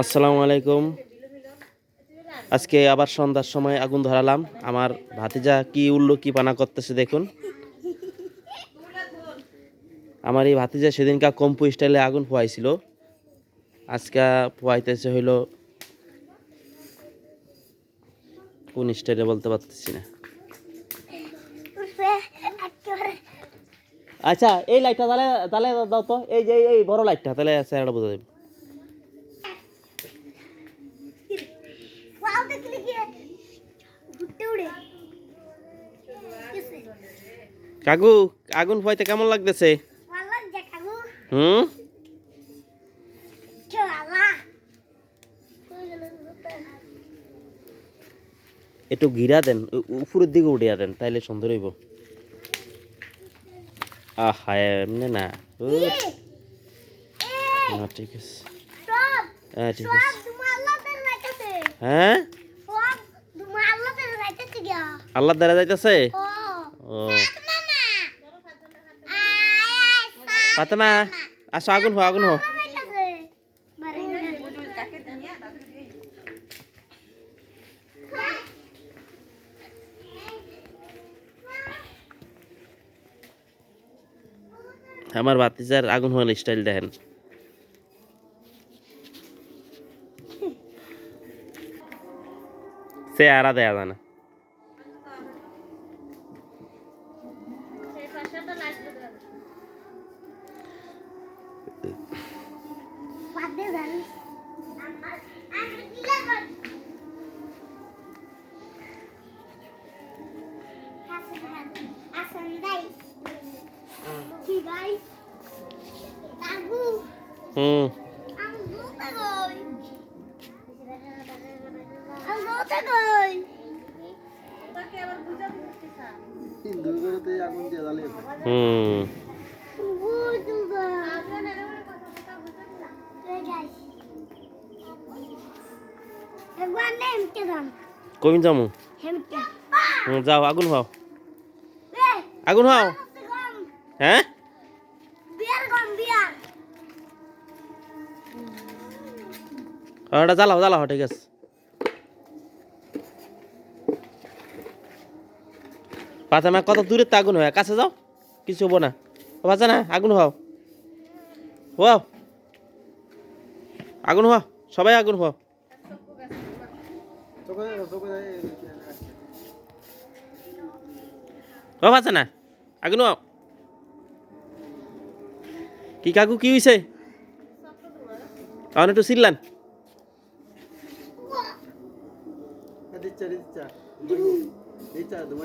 আসসালামু আলাইকুম। আজকে আবার সন্ধ্যার সময় আগুন ধরালাম। আমার ভাতিজা কি উল্লো, কি পানা করতেছে দেখুন। আমার এই ভাতিজা সেদিনকার কম্পু স্টাইলে আগুন পোয়াইছিল আজকে পোয়াইতেছে হইল কোন স্টাইলে বলতে পারতেছি না। আচ্ছা এই লাইটটা তাহলে তাহলে দাও তো। এই যে, এই বড় লাইটটা তাহলে স্যারটা বোঝা যাবে। কাকু আগুন পোয়াইতে কেমন লাগতেছে? হুম? একটু ঘিরা দেন উপরের দিকে উঠিয়া দেন তাইলে সুন্দর হইব। আহা এমনি না। ঠিক আছে। হ্যাঁ ঠিক আছে। হ্যাঁ? আল্লাহ দ্বারা যাইতেছে? ও। ফাতেমা আসো আগুন হো আগুন হো। আমার বাতিজার আগুন হওয়ার স্টাইল দেখেন। সে আরা দেয়া যায় না। হুম। হুম। কমিন যামু? যাও আগুন হও। আগুন হও। হ্যাঁ? ওটা জ্বালাও জ্বালাও, ঠিক আছে। পাতামা কত দূরে তো আগুন হয়? কাছে যাও, কিছু হব না। ও বাচ্চা না, আগুন হও। হও। আগুন হও, সবাই আগুন হও। ও বাচ্চা না, আগুন হও। কি কাকু, কি তাহলে একটু চিল্লান। দিচ্ছা রিচা দিচ্ছা